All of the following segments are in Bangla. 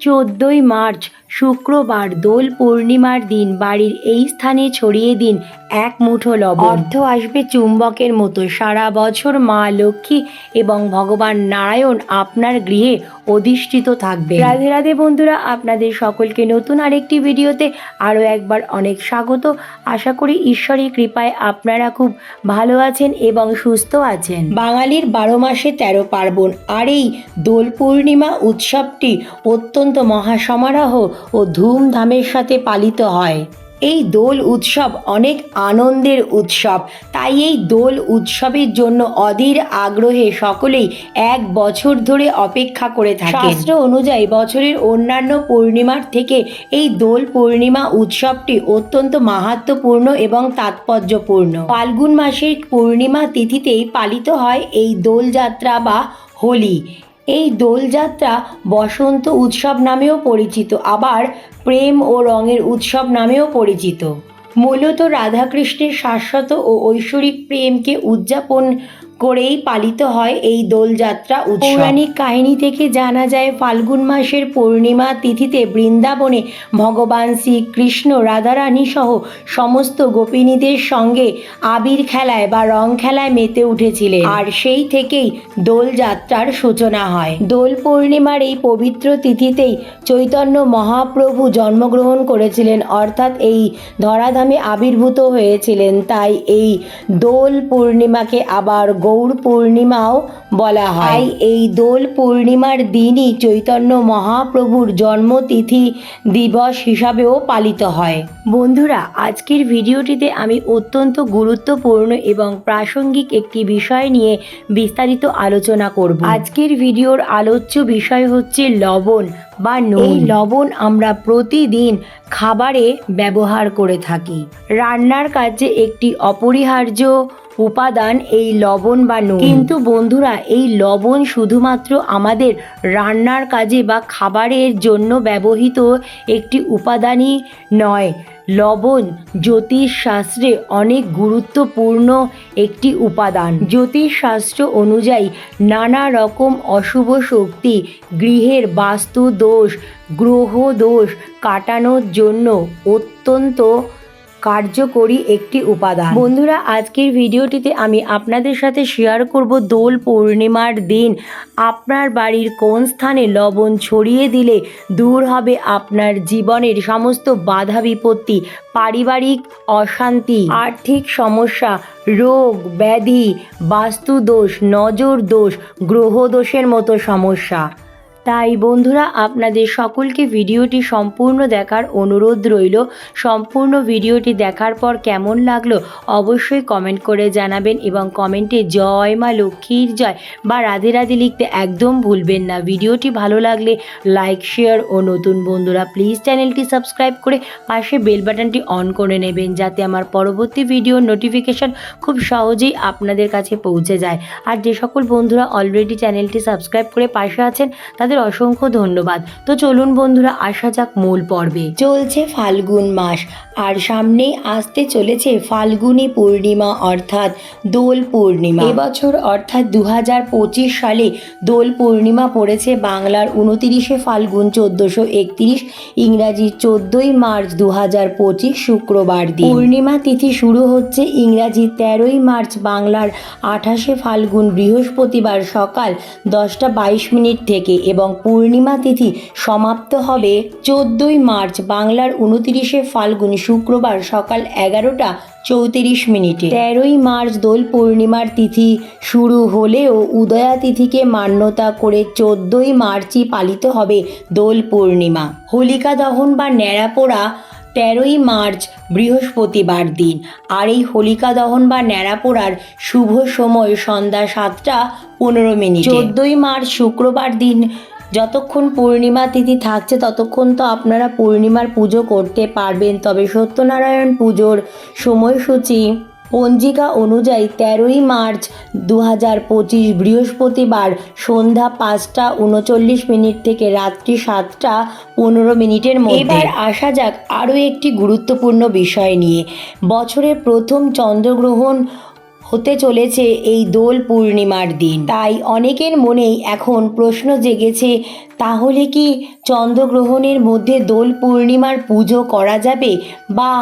চোদ্দোই মার্চ, শুক্রবার দোল পূর্ণিমার দিন, বাড়ির এই স্থানে ছড়িয়ে দিন এক মুঠো লবণ। অর্থ আসবে চুম্বকের মতো। সারা বছর মা লক্ষ্মী এবং ভগবান নারায়ণ আপনার গৃহে অধিষ্ঠিত থাকবে রাধে রাধে বন্ধুরা আপনাদের সকলকে নতুন আরেকটি ভিডিওতে আরও একবার অনেক স্বাগত। আশা করি ঈশ্বরের কৃপায় আপনারা খুব ভালো আছেন এবং সুস্থ আছেন। বাঙালির বারো মাসে তেরো পার্বণ আর এই দোল পূর্ণিমা উৎসবটি অত্যন্ত মহাসমারোহ ও ধুমধামের সাথে পালিত হয়। এই দোল উৎসব অনেক আনন্দের উৎসব। তাই এই দোল উৎসবের জন্য অধীর আগ্রহে সকলেই এক বছর ধরে অপেক্ষা করে থাকে শাস্ত্র অনুযায়ী বছরের অন্যান্য পূর্ণিমার থেকে এই দোল পূর্ণিমা উৎসবটি অত্যন্ত মাহাত্মপূর্ণ এবং তাৎপর্যপূর্ণ। ফাল্গুন মাসের পূর্ণিমা তিথিতেই পালিত হয় এই দোলযাত্রা বা হোলি। এই দোলযাত্রা বসন্ত উৎসব নামেও পরিচিত, আবার প্রেম ও রঙের উৎসব নামেও পরিচিত। মূলত রাধাকৃষ্ণের শাশ্বত ও ঐশ্বরিক প্রেমকে উদযাপন করেই পালিত হয় এই দোলযাত্রা উৎসব। পৌরাণিক কাহিনী থেকে জানা যায়, ফাল্গুন মাসের পূর্ণিমা তিথিতে বৃন্দাবনে ভগবান শ্রীকৃষ্ণ, রাধারানী সহ সমস্ত গোপিনীদের সঙ্গে আবির খেলায় বা রং খেলায় মেতে উঠেছিলেন। আর সেই থেকেই দোলযাত্রার সূচনা হয়। দোল পূর্ণিমার এই পবিত্র তিথিতেই চৈতন্য মহাপ্রভু জন্মগ্রহণ করেছিলেন, অর্থাৎ এই ধরাধামে আবির্ভূত হয়েছিলেন। তাই এই দোল পূর্ণিমাকে আবার গৌর পূর্ণিমাও বলা হয়। এই দোল পূর্ণিমার দিনই চৈতন্য মহাপ্রভুর জন্মতিথি দিবস হিসাবেও পালিত হয়। বন্ধুরা আজকের ভিডিওটিতে আমি অত্যন্ত গুরুত্বপূর্ণ এবং প্রাসঙ্গিক একটি বিষয় নিয়ে বিস্তারিত আলোচনা করব। আজকের ভিডিওর আলোচ্য বিষয় হচ্ছে লবণ বা এই লবণ আমরা প্রতিদিন খাবারে ব্যবহার করে থাকি। রান্নার কাজে একটি অপরিহার্য উপাদান এই লবণ বা নুন। কিন্তু বন্ধুরা, এই লবণ শুধুমাত্র আমাদের রান্নার কাজে বা খাবারের জন্য ব্যবহৃত একটি উপাদানই নয়। লবণ জ্যোতিষ শাস্ত্রে অনেক গুরুত্বপূর্ণ একটি উপাদান। জ্যোতিষ শাস্ত্র অনুযায়ী নানা রকম অশুভ শক্তি, গৃহের বাস্তু দোষ গ্রহ দোষ কাটানোর জন্য অত্যন্ত কার্যকরী একটি উপাদান। বন্ধুরা, আজকের ভিডিওটিতে আমি আপনাদের সাথে শেয়ার করব দোল পূর্ণিমার দিন। আপনার বাড়ির কোন স্থানে লবণ ছড়িয়ে দিলে দূর হবে আপনার জীবনের সমস্ত বাধা বিপত্তি, পারিবারিক অশান্তি, আর্থিক সমস্যা, রোগ, ব্যাধি, বাস্তুদোষ নজর দোষ গ্রহদোষের মতো সমস্যা। তাই বন্ধুরা, আপনাদের সকলকে ভিডিওটি সম্পূর্ণ দেখার অনুরোধ রইল। সম্পূর্ণ ভিডিওটি দেখার পর কেমন লাগল অবশ্যই কমেন্ট করে জানাবেন এবং কমেন্টে জয় মা লক্ষ্মীর জয় বা রাধে রাধে লিখতে একদম ভুলবেন না। ভিডিওটি ভালো লাগলে লাইক শেয়ার ও নতুন বন্ধুরা প্লিজ চ্যানেলটি সাবস্ক্রাইব করে পাশে বেল বাটনটি অন করে নেবেন যাতে আমার পরবর্তী ভিডিওর নোটিফিকেশন খুব সহজেই আপনাদের কাছে পৌঁছে যায়। আর যে সকল বন্ধুরা অলরেডি চ্যানেলটি সাবস্ক্রাইব করে পাশে আছেন, তাদের অসংখ্য ধন্যবাদ। তো চলুন বন্ধুরা, আসা যাক মূল পর্বে। চলছে ফাল্গুন মাস, আর সামনেই আসতে চলেছে ফাল্গুনী পূর্ণিমা, অর্থাৎ দোল পূর্ণিমা। এবছর, অর্থাৎ দু সালে দোল পূর্ণিমা পড়েছে বাংলার উনতিরিশে ফাল্গুন চোদ্দোশো একত্রিশ, ইংরাজি চোদ্দোই মার্চ দু হাজার পঁচিশ শুক্রবার দিন। পূর্ণিমা তিথি শুরু হচ্ছে ইংরাজি তেরোই মার্চ বাংলার আঠাশে ফাল্গুন বৃহস্পতিবার সকাল দশটা বাইশ মিনিট থেকে, এবং পূর্ণিমা তিথি সমাপ্ত হবে চোদ্দোই মার্চ বাংলার উনতিরিশে ফাল্গুন শুক্রবার সকাল এগারোটা চৌত্রিশ মিনিটে। তেরোই মার্চ দোল পূর্ণিমার তিথি শুরু হলেও উদয়া তিথিকে মান্যতা করে চোদ্দোই মার্চই পালিত হবে দোল পূর্ণিমা। হোলিকা দহন বা ন্যাড়াপোড়া তেরোই মার্চ বৃহস্পতিবার দিন। আর এই হোলিকা দহন বা ন্যাড়া পোড়ার শুভ সময় সন্ধ্যা সাতটা পনেরো মিনিট। চোদ্দই মার্চ শুক্রবার দিন যতক্ষণ পূর্ণিমা তিথি থাকছে, ততক্ষণ তো আপনারা পূর্ণিমার পুজো করতে পারবেন। তবে সত্যনারায়ণ পুজোর সময়সূচি পঞ্জিকা অনুযায়ী তেরোই মার্চ দু হাজার পঁচিশ বৃহস্পতিবার সন্ধ্যা পাঁচটা উনচল্লিশ মিনিট থেকে রাত্রি সাতটা পনেরো মিনিটের মধ্যে। এবার আসা যাক আরও একটি গুরুত্বপূর্ণ বিষয় নিয়ে। বছরের প্রথম চন্দ্রগ্রহণ হতে চলেছে এই দোল পূর্ণিমার দিন। তাই অনেকের মনেই এখন প্রশ্ন জেগেছে, তাহলে কি চন্দ্রগ্রহণের মধ্যে দোল পূর্ণিমার পুজো করা যাবে বা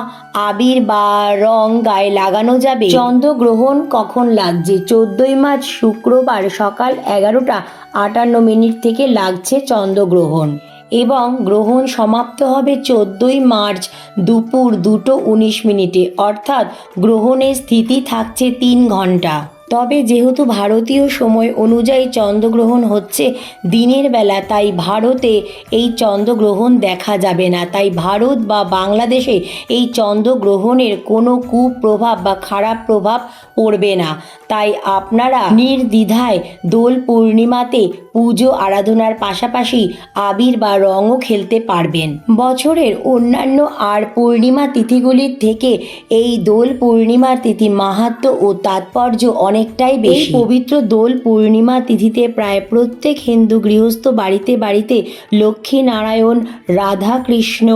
আবির বা রং গায়ে লাগানো যাবে? চন্দ্রগ্রহণ কখন লাগছে? চোদ্দই মার্চ, শুক্রবার সকাল এগারোটা আটান্ন মিনিট থেকে লাগছে চন্দ্রগ্রহণ। এবং গ্রহণ সমাপ্ত হবে চোদ্দোই মার্চ দুপুর দুটো উনিশ মিনিটে। অর্থাৎ গ্রহণের স্থিতি থাকছে তিন ঘণ্টা। তবে যেহেতু ভারতীয় সময় অনুযায়ী চন্দ্রগ্রহণ হচ্ছে দিনের বেলা, তাই ভারতে এই চন্দ্রগ্রহণ দেখা যাবে না। তাই ভারত বা বাংলাদেশে এই চন্দ্রগ্রহণের কোনো কুপ্রভাব বা খারাপ প্রভাব পড়বে না। তাই আপনারা নির্দ্বিধায় দোল পূর্ণিমাতে পুজো আরাধনার পাশাপাশি আবির বা রঙও খেলতে পারবেন। বছরের অন্যান্য আর পূর্ণিমা তিথিগুলির থেকে এই দোল পূর্ণিমার তিথি মাহাত্ম ও তাৎপর্য অনেকটাই বেশি। পবিত্র দোল পূর্ণিমা তিথিতে প্রায় প্রত্যেক হিন্দু গৃহস্থ বাড়িতে বাড়িতে লক্ষ্মী নারায়ণ রাধা কৃষ্ণ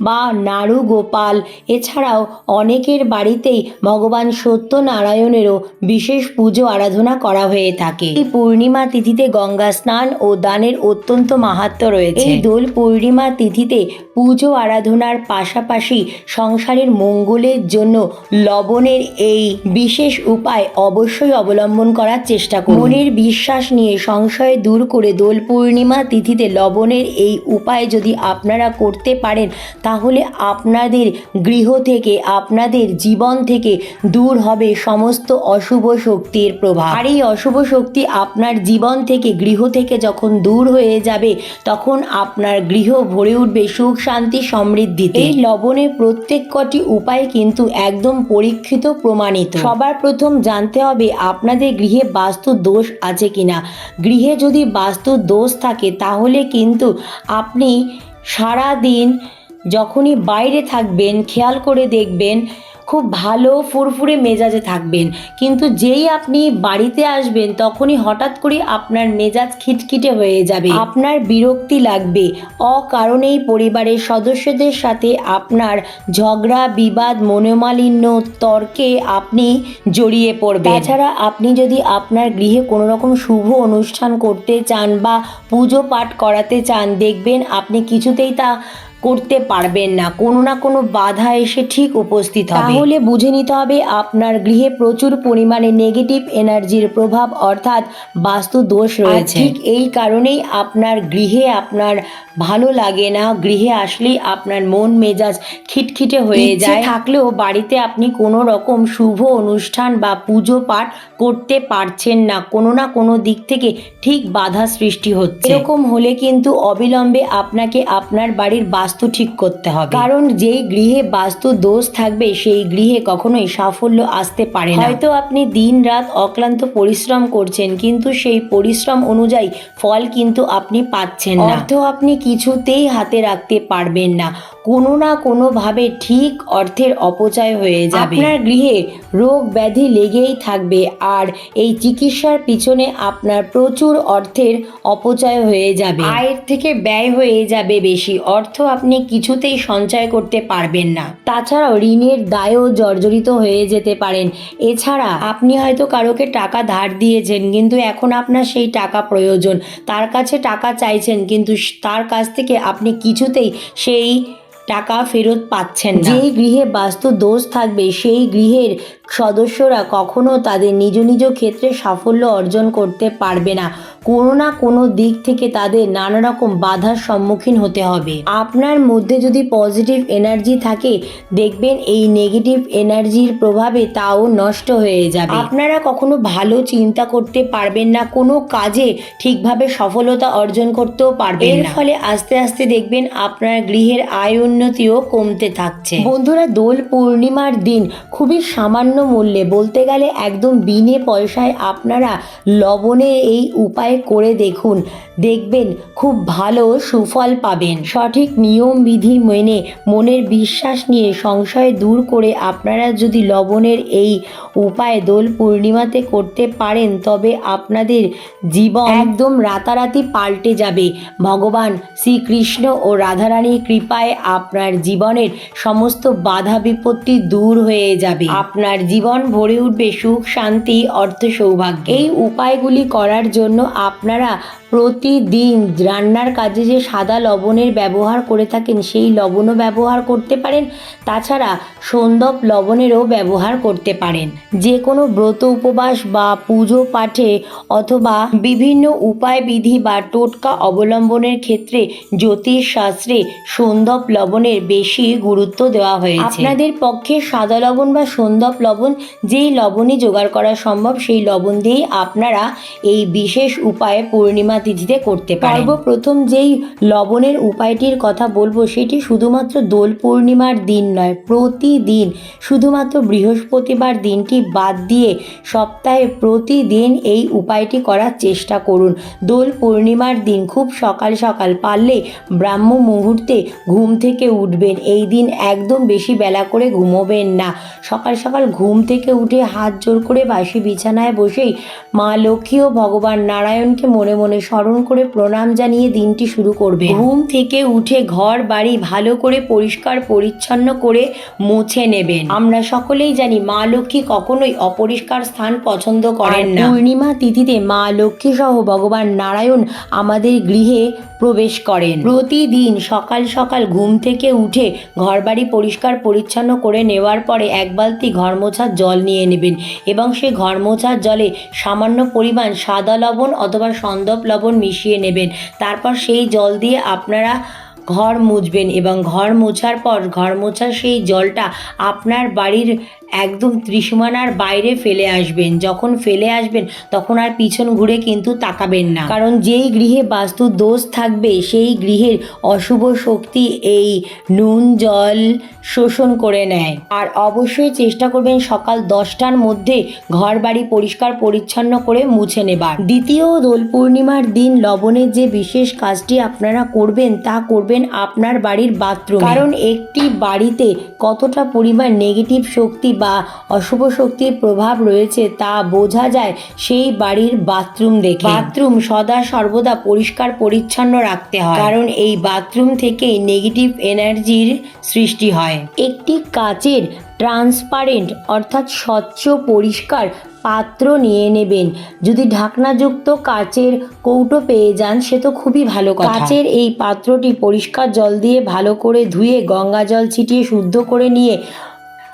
বা নাড়ু গোপাল এছাড়াও অনেকের বাড়িতেই ভগবান সত্যনারায়ণেরও বিশেষ পুজো আরাধনা করা হয়ে থাকে। এই পূর্ণিমা তিথিতে গঙ্গা স্নান ও দানের অত্যন্ত মাহাত্ম্য রয়েছে। এই দোল পূর্ণিমা তিথিতে পুজো আরাধনার পাশাপাশি সংসারের মঙ্গলের জন্য লবণের এই বিশেষ উপায় অবশ্যই অবলম্বন করার চেষ্টা করুন। মনের বিশ্বাস নিয়ে সংশয় দূর করে দোল পূর্ণিমা তিথিতে লবণের এই উপায় যদি আপনারা করতে পারেন তাহলে আপনাদের গৃহ থেকে আপনাদের জীবন থেকে দূর হবে সমস্ত অশুভ শক্তির প্রভাব। আর এই অশুভ শক্তি আপনার জীবন থেকে গৃহ থেকে যখন দূর হয়ে যাবে তখন আপনার গৃহ ভরে উঠবে সুখ শান্তি সমৃদ্ধিতে। এই লবণের প্রত্যেক কটি উপায় কিন্তু একদম পরীক্ষিত প্রমাণিত। সবার প্রথম জানতে হবে আপনাদের গৃহে বাস্তু দোষ আছে কিনা? গৃহে যদি বাস্তু দোষ থাকে, তাহলে কিন্তু আপনি সারা দিন যখনই বাইরে থাকবেন, খেয়াল করে দেখবেন খুব ভালো ফুরফুরে মেজাজে থাকবেন। কিন্তু যেই আপনি বাড়িতে আসবেন, তখনই হঠাৎ করে আপনার মেজাজ খিটখিটে হয়ে যাবে। আপনার বিরক্তি লাগবে। অকারণেই পরিবারের সদস্যদের সাথে আপনার ঝগড়া, বিবাদ, মনোমালিন্য, তর্কে আপনি জড়িয়ে পড়বেন। তাছাড়া আপনি যদি আপনার গৃহে কোনো রকম শুভ অনুষ্ঠান করতে চান বা পুজো পাঠ করাতে চান, দেখবেন আপনি কিছুতেই তা করতে পারবেন না। কোনো না কোনো বাধা এসে ঠিক উপস্থিত হবে। তাহলে বুঝে নিতে হবে আপনার গৃহে প্রচুর পরিমাণে নেগেটিভ এনার্জির প্রভাব অর্থাৎ বাস্তু দোষ রয়েছে। ঠিক এই কারণেই আপনার গৃহে আপনার ভালো লাগে না। গৃহে আসলেই আপনার মন মেজাজ খিটখিটে হয়ে যায়। থাকলেও বাড়িতে আপনি কোনো রকম শুভ অনুষ্ঠান বা পুজো পাঠ করতে পারছেন না। কোনো না কোনো দিক থেকে ঠিক বাধা সৃষ্টি হচ্ছে। এরকম হলে কিন্তু অবিলম্বে আপনাকে আপনার বাড়ির বাস্তু ঠিক করতে হবে। কারণ যেই গৃহে বাস্তু দোষ থাকবে সেই গৃহে কখনোই সাফল্য আসতে পারে না। হয়তো আপনি দিন রাত অক্লান্ত পরিশ্রম করছেন কিন্তু সেই পরিশ্রম অনুযায়ী ফল কিন্তু আপনি পাচ্ছেন না। অর্থ আপনি কিছুতেই হাতে রাখতে পারবেন না। কোনো না কোনোভাবে ঠিক অর্থের অপচয় হয়ে যাবে। আপনার গৃহে রোগ ব্যাধি লেগেই থাকবে আর এই চিকিৎসার পিছনে আপনার প্রচুর অর্থের অপচয় হয়ে যাবে। আয়ের থেকে ব্যয় হয়ে যাবে বেশি। অর্থ আপনি কিছুতেই সঞ্চয় করতে পারবেন না। তাছাড়াও ঋণের দায়ও জর্জরিত হয়ে যেতে পারেন। এছাড়া আপনি হয়তো কারোকে টাকা ধার দিয়েছেন, কিন্তু এখন আপনার সেই টাকা প্রয়োজন। তার কাছে টাকা চাইছেন, কিন্তু তার কাছ থেকে আপনি কিছুতেই সেই টাকা ফেরত পাচ্ছেন যেই গৃহে বাস্তু দোষ থাকবে, সেই গৃহের সদস্যরা কখনো তাদের নিজ নিজ ক্ষেত্রে সাফল্য অর্জন করতে পারবে না। কোনো না কোনো দিক থেকে তাদের নানা রকম বাধার সম্মুখীন হতে হবে। আপনার মধ্যে যদি পজিটিভ এনার্জি থাকে দেখবেন এই নেগেটিভ এনার্জির প্রভাবে তাও নষ্ট হয়ে যাবে। আপনারা কখনো ভালো চিন্তা করতে পারবেন না কোনো কাজে ঠিকভাবে সফলতা অর্জন করতেও পারবেন এর ফলে আস্তে আস্তে দেখবেন আপনার গৃহের আয় উন্নতিও কমতে থাকছে। বন্ধুরা দোল পূর্ণিমার দিন খুবই সামান্য মূল্যে বলতে গেলে একদম বিনে পয়সায় আপনারা লবণে এই উপায় উপায় করে দেখুন। দেখবেন খুব ভালো সুফল পাবেন। সঠিক নিয়ম বিধি মেনে মনের বিশ্বাস নিয়ে সংশয় দূর করে আপনারা যদি লবণের এই উপায় দোল পূর্ণিমাতে করতে পারেন, তবে আপনাদের জীবন একদম রাতারাতি পাল্টে যাবে। ভগবান শ্রীকৃষ্ণ ও রাধারানীর কৃপায় আপনার জীবনের সমস্ত বাধা বিপত্তি দূর হয়ে যাবে। আপনার জীবন ভরে উঠবে সুখ, শান্তি অর্থ সৌভাগ্য এই উপায়গুলি করার জন্য আপনারা প্রতিদিন রান্নার কাজে যে সাদা লবণের ব্যবহার করে থাকেন, সেই লবণও ব্যবহার করতে পারেন। তাছাড়া সন্দপ লবণেরও ব্যবহার করতে পারেন। যে কোনো ব্রত উপবাস বা পুজো পাঠে অথবা বিভিন্ন উপায় বিধি বা টোটকা অবলম্বনের ক্ষেত্রে জ্যোতিষ শাস্ত্রে সন্দপ লবণের বেশি গুরুত্ব দেওয়া হয়েছে। আপনাদের পক্ষে সাদা লবণ বা সন্দপ লবণ যেই লবণই জোগাড় করা সম্ভব, সেই লবণ দিয়েই আপনারা এই বিশেষ উপায়ে পূর্ণিমা তিথিতে করতে পারেন সর্বপ্রথম যেই লবণের উপায়টির কথা বলব, সেটি শুধুমাত্র দোল পূর্ণিমার দিন নয়, প্রতিদিন। শুধুমাত্র বৃহস্পতিবার দিনটি বাদ দিয়ে সপ্তাহে প্রতিদিন এই উপায়টি করার চেষ্টা করুন। দোল পূর্ণিমার দিন খুব সকাল সকাল পারলে ব্রাহ্ম মুহূর্তে ঘুম থেকে উঠবেন। এই দিন একদম বেশি বেলা করে ঘুমোবেন না। সকাল সকাল ঘুম থেকে উঠে হাত জোর করে বাসি বিছানায় বসেই মা লক্ষ্মী ও ভগবান নারায়ণকে মনে মনে স্মরণ করে প্রণাম জানিয়ে দিনটি শুরু করবে। ঘুম থেকে উঠে ঘর বাড়ি ভালো করে পরিষ্কার পরিচ্ছন্ন করে মুছে নেবেন। আমরা সকলেই জানি মা লক্ষ্মী কখনোই অপরিষ্কার স্থান পছন্দ করেন না। পূর্ণিমা তিথিতে মা লক্ষ্মী সহ ভগবান নারায়ণ আমাদের গৃহে প্রবেশ করেন। প্রতিদিন সকাল সকাল ঘুম থেকে উঠে ঘরবাড়ি পরিষ্কার পরিচ্ছন্ন করে নেওয়ার পরে এক বালতি ঘর মোছার জল নিয়ে নেবেন এবং সেই ঘর মোছার জলে সামান্য পরিমাণ সাদা লবণ অথবা সন্দপ লবণ মিশিয়ে নেবেন। তারপর সেই জল দিয়ে আপনারা ঘর মুছবেন এবং ঘর মোছার পর ঘর মোছার সেই জলটা আপনার বাড়ির একদম ত্রিসীমানার বাইরে ফেলে আসবেন। যখন ফেলে আসবেন, তখন আর পিছন ঘুরে কিন্তু তাকাবেন না। কারণ যেই গৃহে বাস্তু দোষ থাকবে, সেই গৃহের অশুভ শক্তি এই নুন, জল শোষণ করে নেয়। আর অবশ্যই চেষ্টা করবেন সকাল দশটার মধ্যে ঘর বাড়ি পরিষ্কার পরিচ্ছন্ন করে মুছে নেবার। দ্বিতীয় দোল পূর্ণিমার দিন লবণের যে বিশেষ কাজটি আপনারা করবেন, তা করবেন আপনার বাড়ির বাথরুম। কারণ একটি বাড়িতে কতটা পরিমাণ নেগেটিভ শক্তি বা অশুভ শক্তির প্রভাব রয়েছে তা বোঝা যায় সেই বাড়ির বাথরুম দেখে। বাথরুম সদা সর্বদা পরিষ্কার পরিচ্ছন্ন রাখতে হয়। কারণ এই বাথরুম থেকেই নেগেটিভ এনার্জির সৃষ্টি হয়। একটি কাচের ট্রান্সপারেন্ট অর্থাৎ স্বচ্ছ পরিষ্কার পাত্র নিয়ে নেবেন। যদি ঢাকনাযুক্ত কাচের কৌটো পেয়ে যান, সে তো খুবই ভালো কথা। কাচের এই পাত্রটি পরিষ্কার জল দিয়ে ভালো করে ধুয়ে গঙ্গা জল ছিটিয়ে শুদ্ধ করে নিয়ে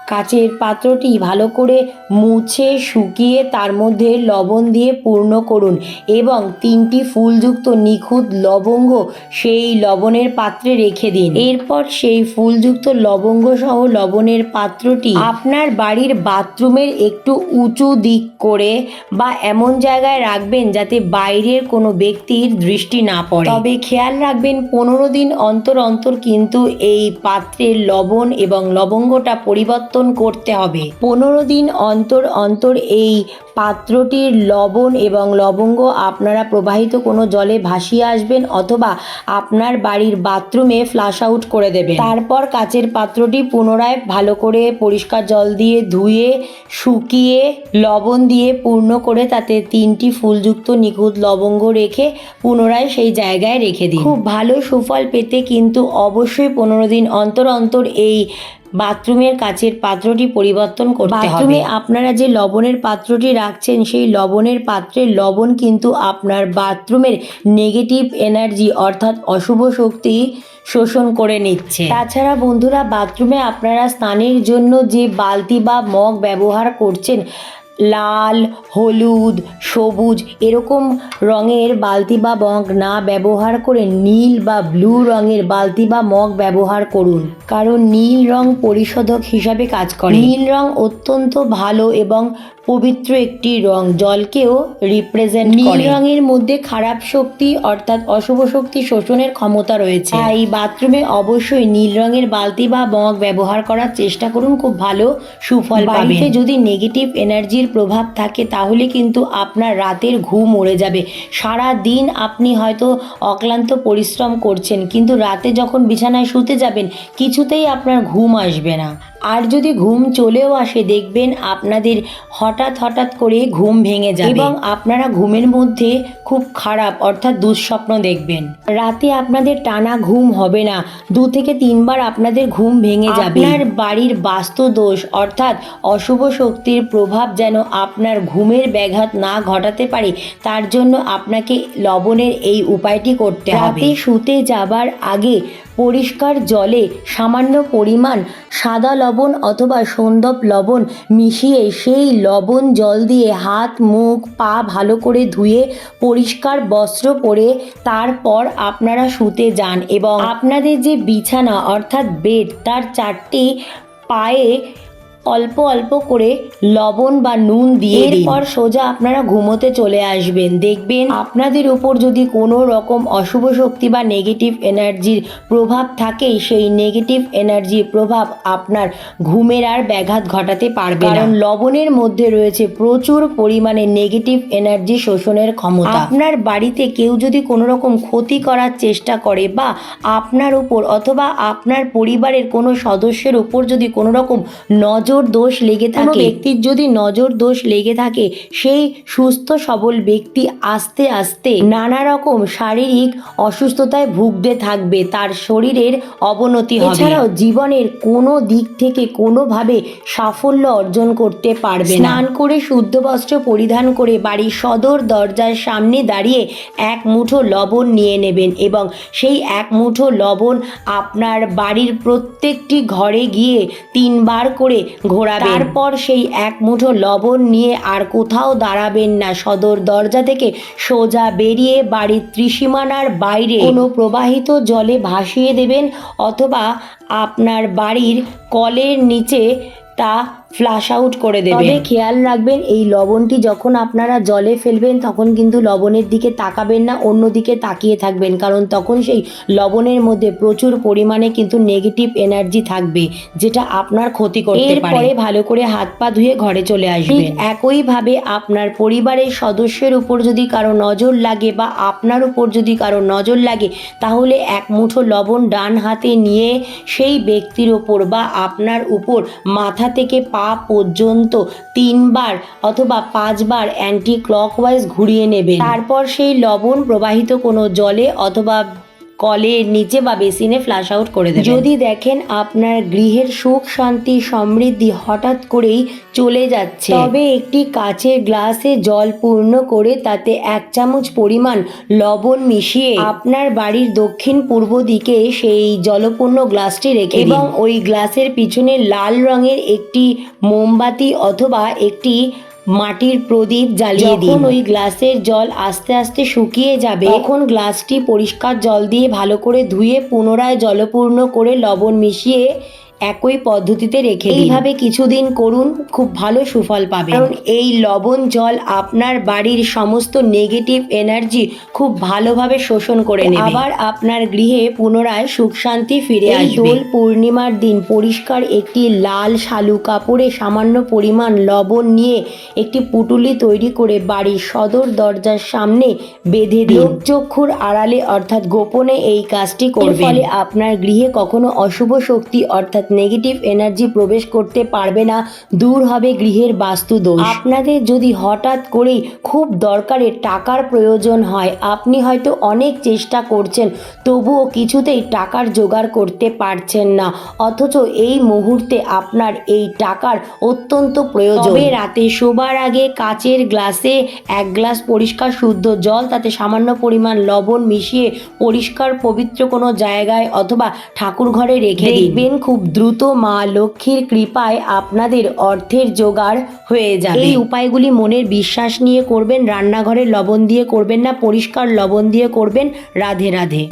কাচের পাত্রটি ভালো করে মুছে, শুকিয়ে তার মধ্যে লবণ দিয়ে পূর্ণ করুন এবং তিনটি ফুলযুক্ত নিখুঁত লবঙ্গ সেই লবণের পাত্রে রেখে দিন। এরপর সেই ফুলযুক্ত লবঙ্গ সহ লবণের পাত্রটি আপনার বাড়ির বাথরুমের একটু উঁচু দিক করে বা এমন জায়গায় রাখবেন যাতে বাইরের কোনো ব্যক্তির দৃষ্টি না পড়ে। তবে খেয়াল রাখবেন, পনেরো দিন অন্তর অন্তর কিন্তু এই পাত্রের লবণ এবং লবঙ্গটা পরিবর্তন করতে হবে। পনেরো দিন অন্তর অন্তর এই পাত্রটির লবণ এবং লবঙ্গ আপনারা প্রবাহিত কোনো জলে ভাসিয়ে আসবেন অথবা আপনার বাড়ির বাথরুমে ফ্লাশ আউট করে দেবেন। তারপর কাচের পাত্রটি পুনরায় ভালো করে পরিষ্কার জল দিয়ে ধুয়ে, শুকিয়ে, লবণ দিয়ে পূর্ণ করে তাতে তিনটি ফুলযুক্ত নিখুঁত লবঙ্গ রেখে পুনরায় সেই জায়গায় রেখে দিন। খুব ভালো সুফল পেতে কিন্তু অবশ্যই পনেরো দিন অন্তর অন্তর এই বাথরুমের কাচের পাত্রটি পরিবর্তন করতে হবে। বাথরুমে আপনারা যে লবণের পাত্রটি রাখছেন, সেই লবণের পাত্রের লবণ কিন্তু আপনার বাথরুমের নেগেটিভ এনার্জি অর্থাৎ অশুভ শক্তি শোষণ করে নিচ্ছে। তাছাড়া বন্ধুরা, বাথরুমে আপনারা স্নানের জন্য যে বালতি বা মগ ব্যবহার করছেন লাল হলুদ সবুজ এরকম রঙের বালতি বা মগ না ব্যবহার করে নীল বা ব্লু রঙের বালতি বা মগ ব্যবহার করুন। কারণ নীল রং পরিশোধক হিসাবে কাজ করে। নীল রং অত্যন্ত ভালো এবং পবিত্র একটি রং জলকেও রিপ্রেজেন্ট নীল রঙের মধ্যে খারাপ শক্তি অর্থাৎ অশুভ শক্তি শোষণের ক্ষমতা রয়েছে। তাই বাথরুমে অবশ্যই নীল রঙের বালতি বা মগ ব্যবহার করার চেষ্টা করুন খুব ভালো সুফল বাড়িতে যদি নেগেটিভ এনার্জির প্রভাব থাকে তাহলে কিন্তু আপনার রাতের ঘুম উড়ে যাবে। সারা দিন আপনি হয়তো অক্লান্ত পরিশ্রম করছেন কিন্তু রাতে যখন বিছানায় শুতে যাবেন কিছুতেই আপনার ঘুম আসবে না। আর যদি ঘুম চলেও আসে দেখবেন আপনাদের হঠাৎ হঠাৎ করে ঘুম ভেঙে যাবে। এবং আপনারা ঘুমের মধ্যে খুব খারাপ অর্থাৎ দুঃস্বপ্ন দেখবেন। রাতে আপনাদের টানা ঘুম হবে না দু থেকে তিনবার আপনাদের ঘুম ভেঙে যাবে। আপনার বাড়ির বাস্তু দোষ অর্থাৎ অশুভ শক্তির প্রভাব যেন আপনার ঘুমের ব্যাঘাত না ঘটাতে পারে তার জন্য আপনাকে লবণের এই উপায়টি করতে হবে। রাতে শুতে যাবার আগে পরিষ্কার জলে সামান্য পরিমাণ সাদা লবণ অথবা সন্দব লবণ মিশিয়ে সেই লবণ জল দিয়ে হাত মুখ পা ভালো করে ধুয়ে পরিষ্কার বস্ত্র পরে তারপর আপনারা শুতে যান এবং আপনাদের যে বিছানা অর্থাৎ বেড তার চারটি পায়ে অল্প অল্প করে লবণ বা নুন দিয়ে এরপর সোজা আপনারা ঘুমোতে চলে আসবেন। দেখবেন আপনাদের উপর যদি কোনো রকম অশুভ শক্তি বা নেগেটিভ এনার্জির প্রভাব থাকে সেই নেগেটিভ এনার্জির প্রভাব আপনার ঘুমের আর ব্যাঘাত ঘটাতে পারবে কারণ লবণের মধ্যে রয়েছে প্রচুর পরিমাণে নেগেটিভ এনার্জি শোষণের ক্ষমতা। আপনার বাড়িতে কেউ যদি কোনো রকম ক্ষতি করার চেষ্টা করে বা আপনার উপর অথবা আপনার পরিবারের কোনো সদস্যের উপর যদি কোনো রকম নজর দোষ লেগে থাকে ব্যক্তির যদি নজর দোষ লেগে থাকে সেই সুস্থ সবল ব্যক্তি আস্তে আস্তে নানা রকম শারীরিক অসুস্থতায় ভুগতে থাকবে তার শরীরের অবনতি হবে এছাড়াও জীবনের কোনো দিক থেকে কোনোভাবে সাফল্য অর্জন করতে পারবে না। স্নান করে শুদ্ধ বস্ত্র পরিধান করে বাড়ির সদর দরজার সামনে দাঁড়িয়ে এক মুঠো লবণ নিয়ে নেবেন এবং সেই এক মুঠো লবণ আপনার বাড়ির প্রত্যেকটি ঘরে গিয়ে তিনবার করে ঘোরাবেন। তারপর সেই এক মুঠো লবণ নিয়ে আর কোথাও দাঁড়াবেন না। সদর দরজা থেকে সোজা বেরিয়ে বাড়ির ত্রিসীমানার বাইরে কোনো প্রবাহিত জলে ভাসিয়ে দেবেন অথবা আপনার বাড়ির কলের নিচে তা ফ্লাশ আউট করে দেবেন। তবে খেয়াল রাখবেন এই লবণটি যখন আপনারা জলে ফেলবেন তখন কিন্তু লবণের দিকে তাকাবেন না অন্য দিকে তাকিয়ে থাকবেন। কারণ তখন সেই লবণের মধ্যে প্রচুর পরিমাণে কিন্তু নেগেটিভ এনার্জি থাকবে যেটা আপনার ক্ষতি করতে পারে। এরপরে ভালো করে হাত পা ধুয়ে ঘরে চলে আসবেন। একইভাবে আপনার পরিবারের সদস্যের উপর যদি কারও নজর লাগে বা আপনার উপর যদি কারও নজর লাগে তাহলে এক মুঠো লবণ ডান হাতে নিয়ে সেই ব্যক্তির ওপর বা আপনার উপর মাথা থেকে পা পর্যন্ত তিনবার অথবা পাঁচবার অ্যান্টি ক্লকওয়াইজ ঘুরিয়ে নেবেন। তারপর সেই লবণ প্রবাহিত কোনো জলে অথবা কলের নিচে বা বেসিনে ফ্লাশ আউট করে দেবেন। যদি দেখেন আপনার গৃহের সুখ শান্তি সমৃদ্ধি হঠাৎ করেই চলে যাচ্ছে তবে একটি কাচের গ্লাসে জল পূর্ণ করে তাতে এক চামচ পরিমাণ লবণ মিশিয়ে আপনার বাড়ির দক্ষিণ পূর্ব দিকে সেই জলপূর্ণ গ্লাসটি রেখে এবং ওই গ্লাসের পিছনে লাল রঙের একটি মোমবাতি অথবা একটি মাটির প্রদীপ জ্বালিয়ে দিন। ওই গ্লাসের জল আস্তে আস্তে শুকিয়ে যাবে তখন গ্লাসটি পরিষ্কার জল দিয়ে ভালো করে ধুয়ে পুনরায় জলপূর্ণ করে লবণ মিশিয়ে একই পদ্ধতিতে রেখে। এইভাবে কিছুদিন করুন খুব ভালো সুফল পাবেন। কারণ এই লবণ জল আপনার বাড়ির সমস্ত নেগেটিভ এনার্জি খুব ভালোভাবে শোষণ করে নেবে। আবার আপনার গৃহে পুনরায় সুখ শান্তি ফিরে আসবে। দোল পূর্ণিমার দিন পরিষ্কার একটি লাল শালু কাপড়ে সামান্য পরিমাণ লবণ নিয়ে একটি পুটুলি তৈরি করে বাড়ির সদর দরজার সামনে বেঁধে দিন। চক্ষুর আড়ালে অর্থাৎ গোপনে এই কাজটি করবে ফলে আপনার গৃহে কখনো অশুভ শক্তি অর্থাৎ নেগেটিভ এনার্জি প্রবেশ করতে পারবে না দূর হবে গৃহের বাস্তু দোষ আপনাদের যদি হঠাৎ করেই খুব দরকারে টাকার প্রয়োজন হয় আপনি হয়তো অনেক চেষ্টা করছেন তবুও কিছুতেই টাকার জোগাড় করতে পারছেন না। অথচ এই মুহূর্তে আপনার এই টাকার অত্যন্ত প্রয়োজন। তবে রাতে শোবার আগে কাচের গ্লাসে এক গ্লাস পরিষ্কার শুদ্ধ জল তাতে সামান্য পরিমাণ লবণ মিশিয়ে পরিষ্কার পবিত্র কোনো জায়গায় অথবা ঠাকুর ঘরে রেখে দেখবেন খুব দ্রুত মা লক্ষ্মীর কৃপায় আপনাদের অর্থের জোগাড় হয়ে যাবে। এই উপায়গুলি মনের বিশ্বাস নিয়ে করবেন রান্নাঘরে লবণ দিয়ে করবেন না, পরিষ্কার লবণ দিয়ে করবেন, রাধে রাধে।